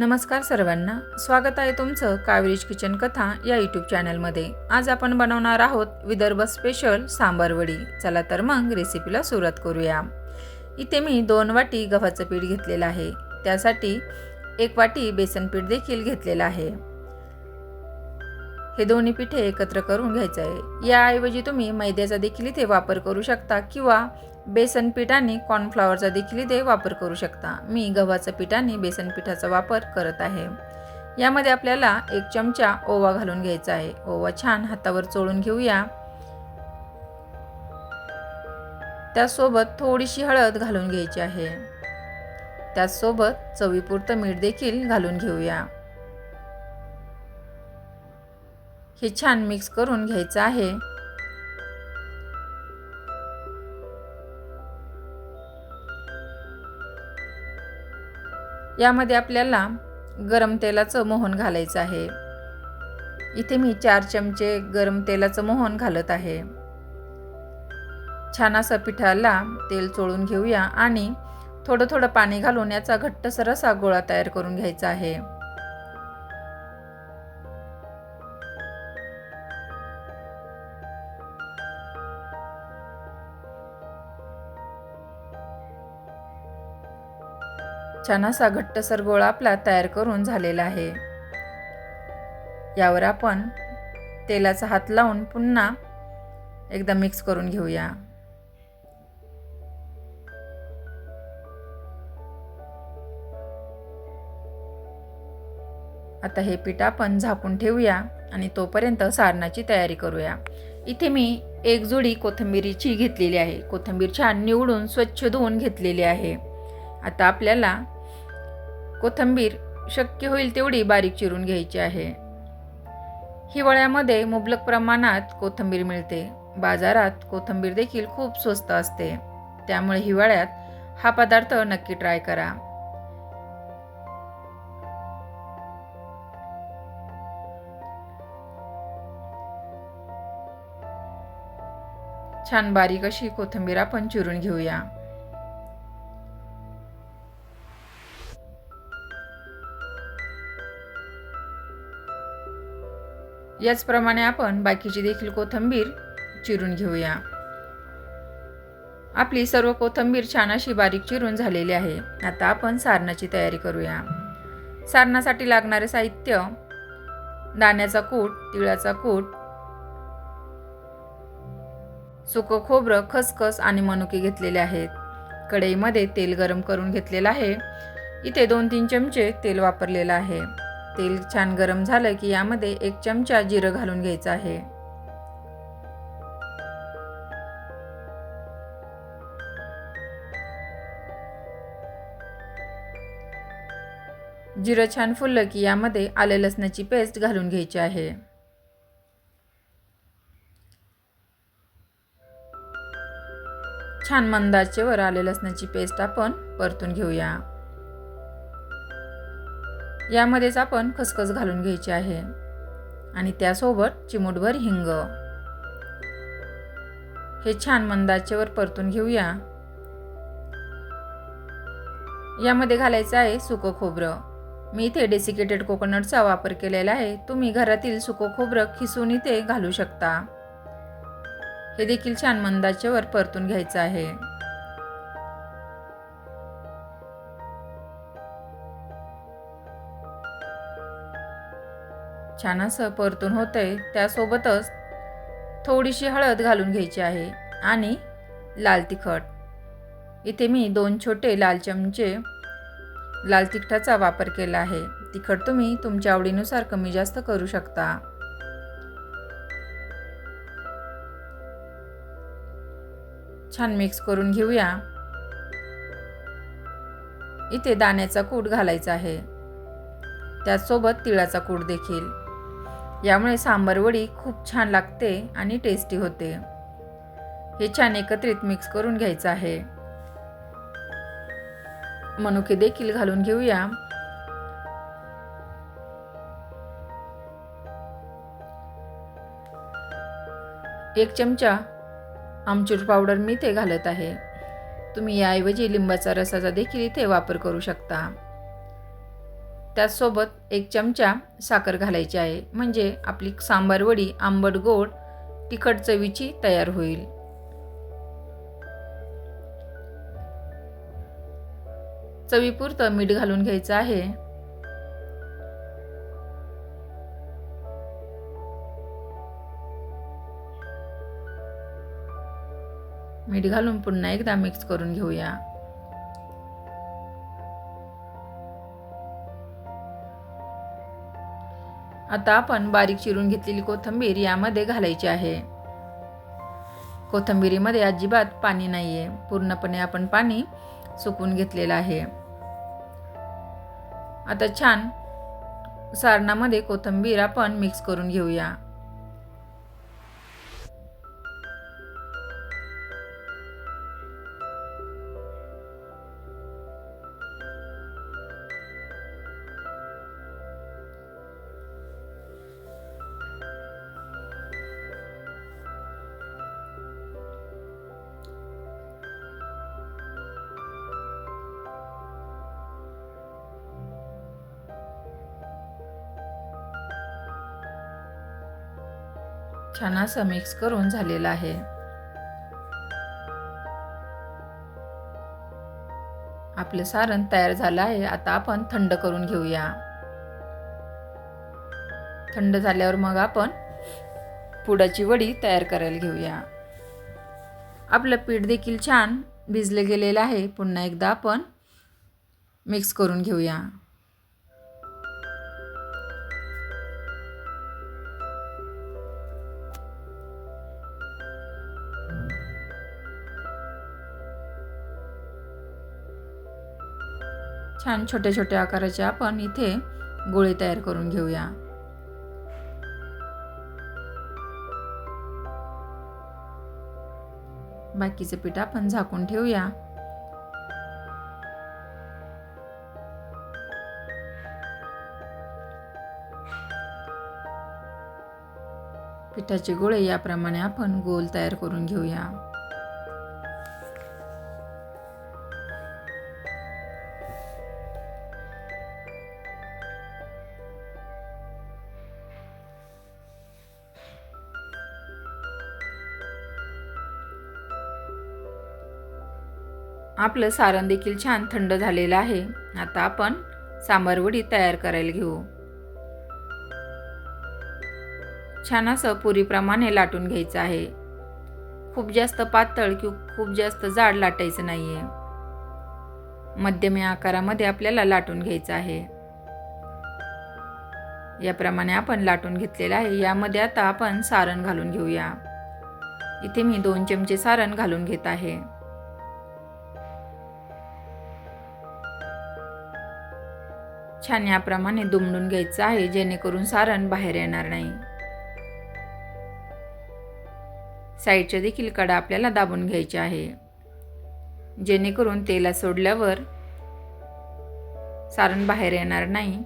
नमस्कार सर्वांना. स्वागत आहे तुमचं कावेरीज किचन कथा या यूट्यूब चॅनलमध्ये आज आपण बनवणार आहोत विदर्भ स्पेशल सांबार वडी. चला तर मग रेसिपीला सुरुवात करूया. इथे मी दोन वाटी गव्हाचं पीठ घेतलेलं आहे. त्यासाठी एक वाटी बेसन पीठ देखील घेतलेलं आहे. हे दोन्ही पिठे एकत्र करून घ्यायचं आहे. याऐवजी तुम्ही मैद्याचा देखील इथे वापर करू शकता किंवा बेसन पीठ आणि कॉर्नफ्लॉवरचा देखील इथे वापर करू शकता. मी गव्हाचं पीठ आणि बेसन पिठाचा वापर करत आहे. यामध्ये आपल्याला एक चमचा ओवा घालून घ्यायचा आहे. ओवा छान हातावर चोळून घेऊया. त्यासोबत थोडीशी हळद घालून घ्यायची आहे. त्याचसोबत चवीपुरतं मीठ देखील घालून घेऊया. हे छान मिक्स करून घ्यायचं आहे. यामध्ये आपल्याला गरम तेलाचं मोहन घालायचं आहे. इथे मी चार चमचे गरम तेलाचं मोहन घालत आहे. छान असं पिठाला तेल चोळून घेऊया आणि थोडं थोडं पाणी घालून याचा घट्टसर असा गोळा तयार करून घ्यायचा आहे. छान असा घट्टसर गोळा आपला तयार करून झालेला आहे. यावर आपण तेलाचा हात लावून पुन्हा एकदा मिक्स करून घेऊया. आता हे पीठ आपण झाकून ठेवूया आणि तोपर्यंत सारणाची तयारी करूया. इथे मी एक जोडी कोथिंबीरीची घेतलेली आहे. कोथिंबीर छान निवडून स्वच्छ धुवून घेतलेली आहे. आता आपल्याला कोथिंबीर शक्य होईल तेवढी बारीक चिरून घ्यायची आहे. हिवाळ्यामध्ये मुबलक प्रमाणात कोथिंबीर मिळते. बाजारात कोथिंबीर देखील खूप स्वस्त असते. त्यामुळे हिवाळ्यात हा पदार्थ नक्की ट्राय करा. छान बारीक अशी कोथिंबीर आपण चिरून घेऊया. याचप्रमाणे आपण बाकीची देखील कोथिंबीर चिरून घेऊया. आपली सर्व कोथिंबीर छान अशी बारीक चिरून झालेली आहे. आता आपण सारणाची तयारी करूया. सारणासाठी लागणारे साहित्य दाण्याचा कूट तिळाचा कूट सुकं खोबरं खसखस आणि मनुके घेतलेले आहेत. कढईमध्ये तेल गरम करून घेतलेलं आहे. इथे दोन तीन चमचे तेल वापरलेलं आहे. तेल छान गरम झालं की यामध्ये एक चमचा जिरं घालून घ्यायचं आहे. जिरं छान फुललं की यामध्ये आले लसणाची पेस्ट घालून घ्यायची आहे. छान मंदाचेवर आले लसणाची पेस्ट आपण परतून घेऊया. यामध्येच आपण खसखस घालून घ्यायची आहे. आणि त्यासोबत चिमूटभर हिंग. हे छान मंदाचेवर परतून घेऊया. यामध्ये घालायचं आहे सुकं खोबरं. मी इथे डेसिकेटेड कोकोनटचा वापर केलेला आहे. तुम्ही घरातील सुकं खोबरं खिसून इथे घालू शकता. हे देखील छान मंदाचेवर परतून घ्यायचं आहे. छान असं परतून होतंय त्यासोबतच थोडीशी हळद घालून घ्यायची आहे आणि लाल तिखट. इथे मी दोन छोटे लाल चमचे लाल तिखटाचा वापर केला आहे. तिखट तुम्ही तुमच्या आवडीनुसार कमी जास्त करू शकता. छान मिक्स करून घेऊया. इथे दाण्याचा कूट घालायचा आहे. त्याचसोबत तिळाचा कूट देखील. यामुळे सांबरवडी खूप छान लागते आणि टेस्टी होते. हे छान एकत्रित मिक्स करून घ्यायचं आहे. मनुके देखील घालून घेऊया. एक चमचा आमचूर पावडर मी इथे घालत आहे. तुम्ही याऐवजी लिंबाचा रसाचा देखील इथे वापर करू शकता. त्याचसोबत एक चमचा साखर घालायची आहे. म्हणजे आपली सांबार वडी आंबट गोड तिखट चवीची तयार होईल. चवीपुरतं मीठ घालून घ्यायचं आहे. मीठ घालून पुन्हा एकदा मिक्स करून घेऊया. आता आपण बारीक चिरून घेतलेली कोथिंबीर यामध्ये घालायची आहे. कोथिंबीरीमध्ये अजिबात पाणी नाही आहे पूर्णपणे आपण पाणी सुकून घेतलेलं आहे. आता छान सारणामध्ये कोथिंबीर आपण मिक्स करून घेऊया. छान असा मिक्स करून झालेला आहे. आपलं सारण तयार झालं आहे. आता आपण थंड करून घेऊया. थंड झाल्यावर मग आपण पुडाची वडी तयार करायला घेऊया. आपलं पीठ देखील छान भिजलं गेलेलं आहे. पुन्हा एकदा आपण मिक्स करून घेऊया. छान छोट्या छोट्या आकाराचे आपण इथे गोळे तयार करून घेऊया. बाकीचं पीठ आपण झाकून ठेवूया. पिठाचे गोळे याप्रमाणे आपण गोल तयार करून घेऊया. आपलं सारण देखील छान थंड झालेलं आहे. आता आपण सांबारवडी तयार करायला घेऊ. छान असं पुरीप्रमाणे लाटून घ्यायचं आहे. खूप जास्त पातळ किंवा खूप जास्त जाड लाटायचं नाही आहे मध्यम या आकारामध्ये आपल्याला लाटून घ्यायचं आहे. याप्रमाणे आपण लाटून घेतलेलं आहे. यामध्ये आता आपण सारण घालून घेऊया. इथे मी दोन चमचे सारण घालून घेत आहे. छान याप्रमाणे दुमडून घ्यायचं आहे जेणेकरून सारण बाहेर येणार नाही. साईडच्या देखील कडा आपल्याला दाबून घ्यायचे आहे. जेणेकरून तेला सोडल्यावर सारण बाहेर येणार नाही.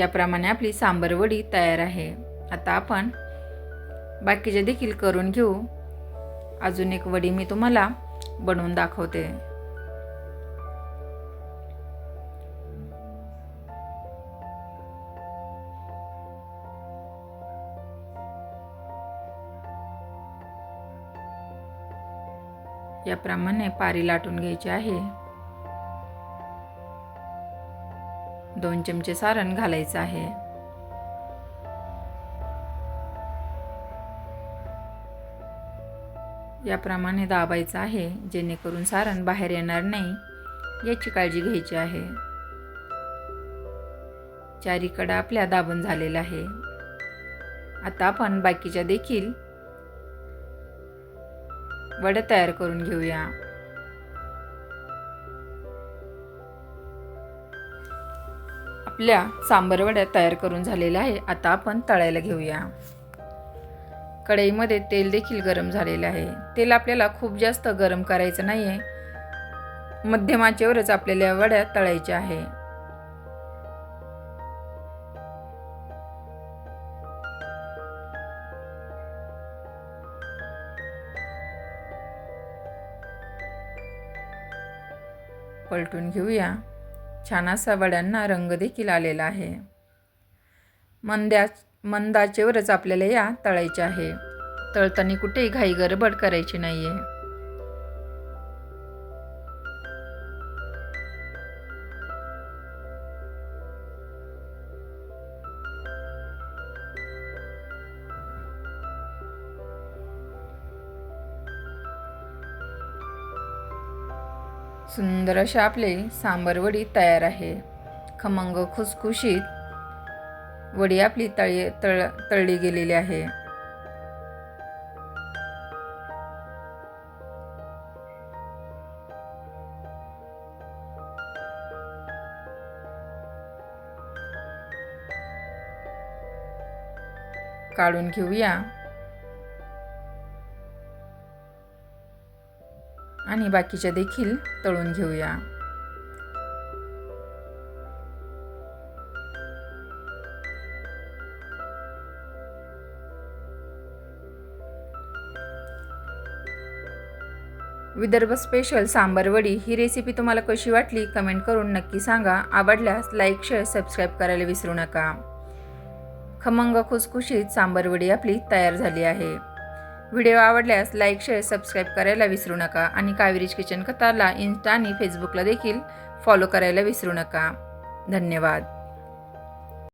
याप्रमाणे आपली सांबर वडी तयार आहे. आता आपण बाकीचे देखील करून घेऊ. अजून एक वडी मी तुम्हाला बनवून दाखवते. याप्रमाणे पारी लाटून घ्यायची आहे. दोन चमचे सारण घालायचं आहे. याप्रमाणे दाबायचं आहे जेणेकरून सारण बाहेर येणार नाही याची काळजी घ्यायची आहे. चारीकडं आपल्या दाबून झालेलं आहे. आता आपण बाकीच्या देखील वडे तयार करून घेऊया. आपल्या सांबर वड्या तयार करून झालेल्या आहे. आता आपण तळायला घेऊया. कढईमध्ये तेल देखील गरम झालेलं आहे. तेल आपल्याला खूप जास्त गरम करायचं नाही आहे मध्यमाचेवरच आपल्याला वड्या तळायच्या आहे. पलटून घेऊया. छान असा वड्यांना रंग देखील आलेला आहे. मंद्या मंदाचेवरच आपल्याला या तळायच्या आहे. तळताना कुठेही घाई गडबड करायची नाही आहे सुंदर असे आपले सांबर वडी तयार आहे. खमंग खुसखुशीत वडी आपली तळी तळ तळली गेलेली आहे. काढून घेऊया. आणि बाकीच्या देखील तळून घेऊया. विदर्भ स्पेशल सांबर वडी ही रेसिपी तुम्हाला कशी वाटली कमेंट करून नक्की सांगा. आवडल्यास लाईक शेअर सबस्क्राईब करायला विसरू नका. खमंग खुसखुशीत सांबरवडी आपली तयार झाली आहे. व्हिडिओ आवडल्यास लाईक शेअर सबस्क्राईब करायला विसरू नका. आणि कावेरीज किचन कथाला इन्स्टा आणि फेसबुकला देखील फॉलो करायला विसरू नका. धन्यवाद.